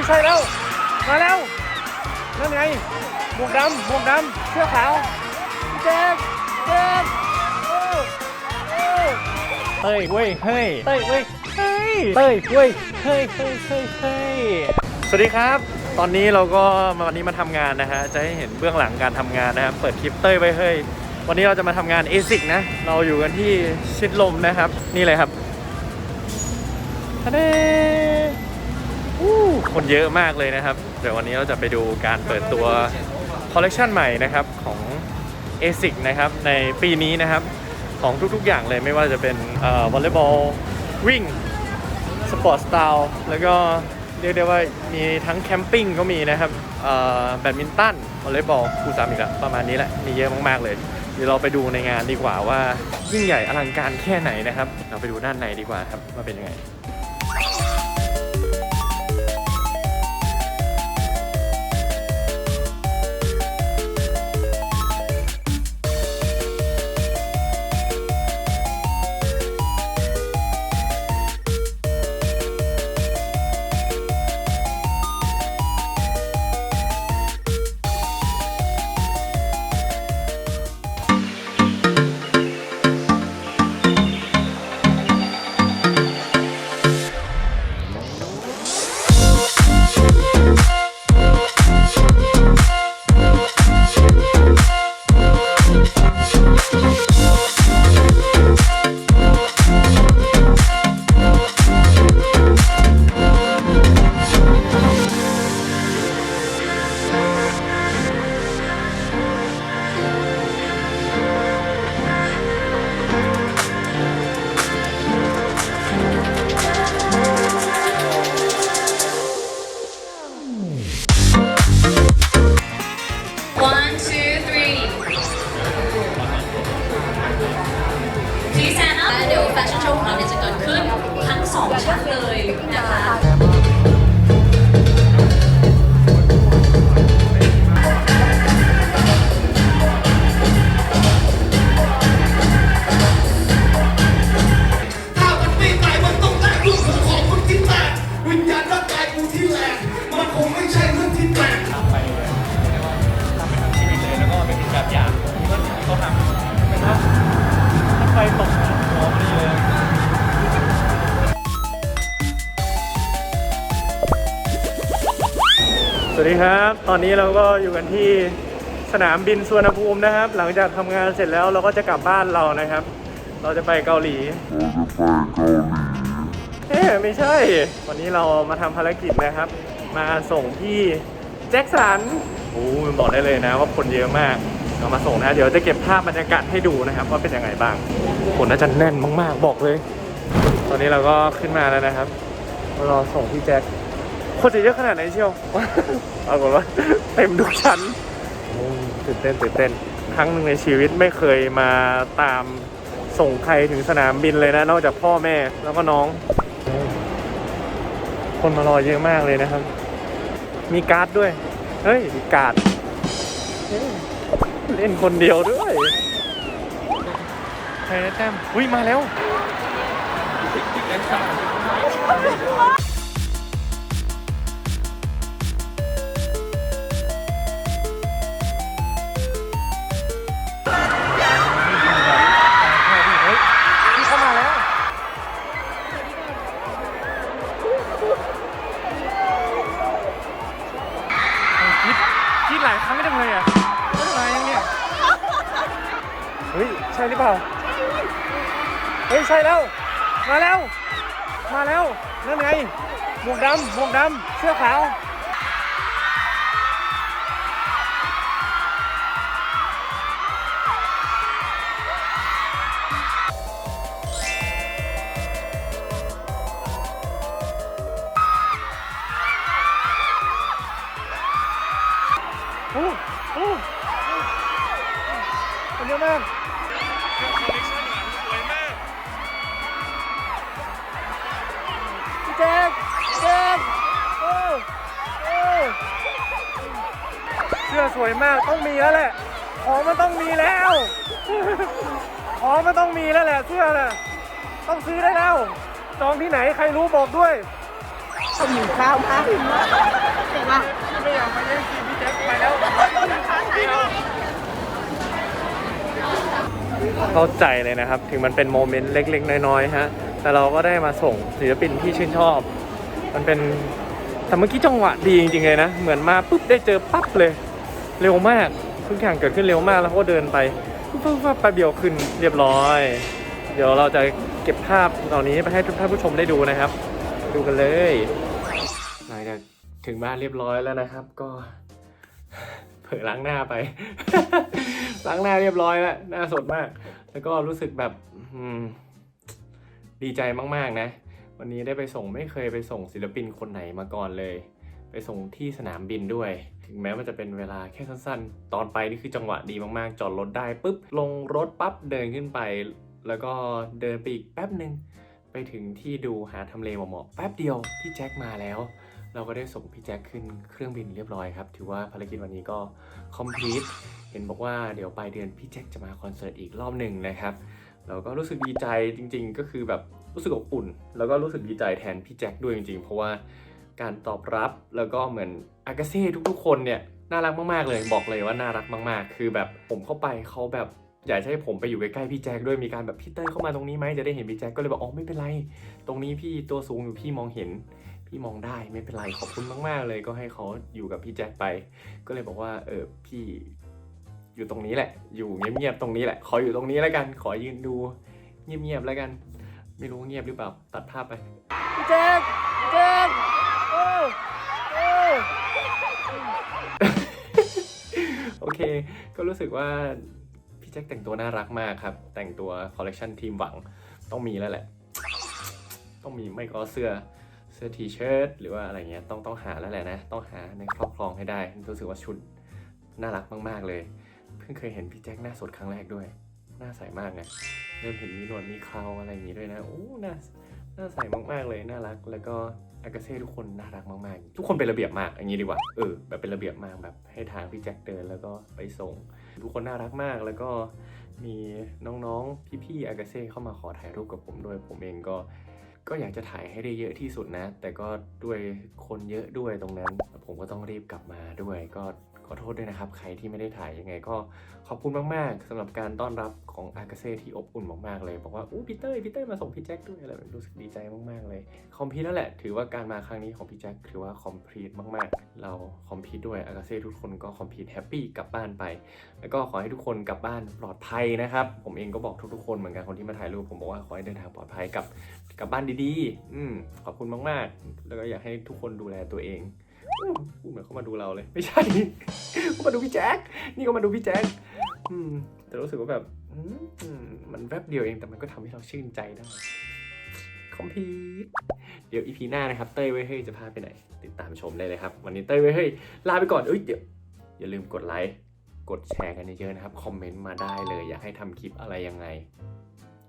ยใช่แล้ว มาแล้ว นั่นไงหมวกดำหมวกดำเสื้อขาวพี่แจ๊คแจ๊คโอ้โอ้เต้ยเว้ยเฮ้ยเต้ยเว้ยเฮ้ยเต้ยเว้ยเฮ้ยเฮ้ยเฮ้ยเฮ้ยสวัสดีครับ ตอนนี้เราก็มาวันนี้มาทำงานนะฮะ จะให้เห็นเบื้องหลังการทำงานนะครับ เปิดคลิปเต้ยไว้เฮ้ย วันนี้เราจะมาทำงาน ASIC นะ เราอยู่กันที่ชิดลมนะครับ นี่เลยครับทะเดอู้ คนเยอะมากเลยนะครับ เดี๋ยววันนี้เราจะไปดูการเปิดตัวคอลเลกชันใหม่นะครับของ ASIC นะครับในปีนี้นะครับของทุกๆอย่างเลยไม่ว่าจะเป็นวอลเลย์บอลวิ่งสปอร์ตสไตล์แล้วก็เรียกได้ว่ามีทั้งแคมปิ้งก็มีนะครับแบดมินตันวอลเลย์บอลคูซามอีกแล้วประมาณนี้แหละ มีเยอะมากๆเลย เดี๋ยวเราไปดูในงานดีกว่าว่ายิ่งใหญ่อลังการแค่ไหนนะครับ เราไปดูด้านในดีกว่าครับว่าเป็นยังไง ดีครับ ตอนนี้เราก็อยู่กันที่สนามบินสุวรรณภูมินะครับ หลังจากทำงานเสร็จแล้วเราก็จะกลับบ้านเรานะครับ เราจะไปเกาหลีเอ๊ะไม่ใช่ วันนี้เรามาทำภารกิจนะครับ มาส่งพี่แจ็คสันโอ้ยบอกได้เลยนะว่าคนเยอะมากเรามาส่งนะเดี๋ยวจะเก็บภาพบรรยากาศให้ดูนะครับ ว่าเป็นยังไงบ้างคนน่าจะแน่นมากๆ บอกเลย ตอนนี้เราก็ขึ้นมาแล้วนะครับรอส่งพี่แจ็ค คนจะเยอะขนาดไหนเชียวปรากฏว่าเต็มทุกชั้นโอ้ยตื่นเต้นตื่นเต้น ครั้งหนึ่งในชีวิตไม่เคยมาตามส่งใครถึงสนามบินเลยนะ นอกจากพ่อแม่แล้วก็น้อง คนมารอเยอะมากเลยนะครับ มีการ์ดด้วย เฮ้ย มีการ์ดเฮ้ยเล่นคนเดียวด้วยใครนะแต้มอุ้ย มาแล้ว ช่หรือเปล่า เฮ้ย ใช่แล้ว มาแล้ว มาแล้ว นั่นไง หมวกดำหมวกดำเสื้อขาว วยมากต้องมีแล้วแหละ ของมันต้องมีแล้ว ของมันต้องมีแล้วแหละเสื้อน่ะต้องซื้อได้แล้ว จองที่ไหนใครรู้บอกด้วยเขาหิวข้าวมากหิวมากจริงป่ะไม่อยากมาเล่นซีนพี่แจ็คไปแล้วเข้าใจเลยนะครับ ถึงมันเป็นโมเมนต์เล็ก ๆ น้อยๆฮะแต่เราก็ได้มาส่งศิลปินที่ชื่นชอบ มันเป็นแต่เมื่อกี้จังหวะดีจริงๆเลยนะ เหมือนมาปุ๊บได้เจอปั๊บเลย เร็วมากทุกอย่างเกิดขึ้นเร็วมากแล้วก็เดินไปปุ๊บปุ๊บปุ๊บแป๊บเดียวขึ้นเรียบร้อย เดี๋ยวเราจะเก็บภาพเหล่านี้ไปให้ทุกท่านผู้ชมได้ดูนะครับ ดูกันเลยหลังจากถึงบ้านเรียบร้อยแล้วนะครับ ก็เผลอล้างหน้าไป ล้างหน้าเรียบร้อยแล้วหน้าสดมาก แล้วก็รู้สึกแบบดีใจมากๆนะ วันนี้ได้ไปส่งไม่เคยไปส่งศิลปินคนไหนมาก่อนเลย ไปส่งที่สนามบินด้วย ถึงแม้มันจะเป็นเวลาแค่สั้นๆ ตอนไปนี่คือจังหวะดีมากๆ จอดรถได้ปุ๊บ ลงรถปั๊บเดินขึ้นไป แล้วก็เดินไปอีกแป๊บหนึ่งไปถึงที่ดูหาทำเลเหมาะๆแป๊บเดียวพี่แจ็คมาแล้ว เราก็ได้ส่งพี่แจ็คขึ้นเครื่องบินเรียบร้อยครับ ถือว่าภารกิจวันนี้ก็ complete เห็นบอกว่าเดี๋ยวปลายเดือนพี่แจ็คจะมาคอนเสิร์ตอีกรอบหนึ่งนะครับเราก็รู้สึกดีใจจริง ๆ ก็คือแบบรู้สึกอบอุ่น แล้วก็รู้สึกดีใจแทนพี่แจ็คด้วยจริงๆ เพราะว่า การตอบรับ แล้วก็เหมือนอากาเซ่ทุกๆ คนเนี่ยน่ารักมากๆเลยบอกเลยว่าน่ารักมากๆ คือแบบผมเข้าไปเขาแบบอยากให้ผมไปอยู่ใกล้ๆพี่แจ็คด้วยมีการแบบพี่เต้ยเข้ามาตรงนี้ไหมจะได้เห็นพี่แจ็คก็เลยบอกอ๋อไม่เป็นไร ตรงนี้พี่ตัวสูงอยู่พี่มองเห็น พี่มองได้ไม่เป็นไรขอบคุณมากๆ เลยก็ให้เขาอยู่กับพี่แจ็คไป ก็เลยบอกว่าเออพี่อยู่ตรงนี้แหละ อยู่เงียบๆตรงนี้แหละ ขออยู่ตรงนี้แล้วกัน ขอยืนดูเงียบๆแล้วกัน ไม่รู้เงียบหรือเปล่าตัดภาพไป เคก็รู้สึกว่าพี่แจ็คแต่งตัวน่ารักมากครับ แต่งตัวคอลเลกชันทีมหวังต้องมีแล้วแหละ ต้องมีไม่ก็เสื้อเสื้อทีเชิ้ตหรือว่าอะไรเงี้ยต้องต้องหาแล้วแหละนะ ต้องหาในครอบครองให้ได้ รู้สึกว่าชุดน่ารักมากๆเลย เพิ่งเคยเห็นพี่แจ็คหน้าสดครั้งแรกด้วย หน้าใสมากไงเริ่มเห็นมีหนวดมีเคราอะไรอย่างงี้ด้วยนะโอ้หน้าหน้าใสมากๆเลยน่ารักแล้วก็ อากาเซ่ทุกคนน่ารักมากๆ ทุกคนเป็นระเบียบมากอย่างนี้ดีกว่า เออ แบบเป็นระเบียบมากแบบให้ทางพี่แจ็คเดินแล้วก็ไปส่ง ทุกคนน่ารักมากแล้วก็มีน้องๆ พี่ๆ อากาเซ่เข้ามาขอถ่ายรูปกับผมด้วย ผมเองก็ ก็อยากจะถ่ายให้ได้เยอะที่สุดนะ แต่ก็ด้วยคนเยอะด้วยตรงนั้น ผมก็ต้องรีบกลับมาด้วย ก็ อโทษด้วยนะครับ ใครที่ไม่ได้ถ่ายยังไงก็ขอบคุณมากๆสำหรับการต้อนรับของอากาเซ่ที่อบอุ่นมากๆเลย บอกว่าอู้พีเต้ยพี่เต้ยมาส่งพี่แจ็คด้วยอะไรแบบรู้สึกดีใจมากๆเลยคอมพีทนั่นแหละ ถือว่าการมาครั้งนี้ของพี่แจ็คถือว่าคอมพีทมากๆ เราคอมพีทด้วยอากาเซ่ทุกคนก็คอมพีทแฮปปี้กลับบ้านไป แล้วก็ขอให้ทุกคนกลับบ้านปลอดภัยนะครับ ผมเองก็บอกทุกๆคนเหมือนกันคนที่มาถ่ายรูปผมบอกว่าขอให้เดินทางปลอดภัยกลับกลับบ้านดีๆ อืมขอบคุณมากๆ แล้วก็อยากให้ทุกคนดูแลตัวเอง พูดเหมือนเขามาดูเราเลย ไม่ใช่ เขามาดูพี่แจ็คนี่ก็มาดูพี่แจ็คแต่รู้สึกว่าแบบมันแวบเดียวเองแต่มันก็ทำให้เราชื่นใจได้ คอมพีทเดี๋ยวอีพีหน้านะครับ เต้ยไว้ยเฮ้ยจะพาไปไหน ติดตามชมได้เลยครับ วันนี้เต้ยไว้ยเฮ้ยลาไปก่อนเอ้ยเดี๋ยวอย่าลืมกดไลค์กดแชร์กันเยอะๆนะครับ คอมเมนต์มาได้เลย อยากให้ทำคลิปอะไรยังไง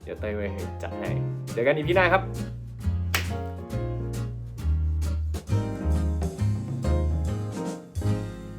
เดี๋ยวเต้ยไว้ยเฮ้ยจัดให้เจอกันอีพีหน้าครับ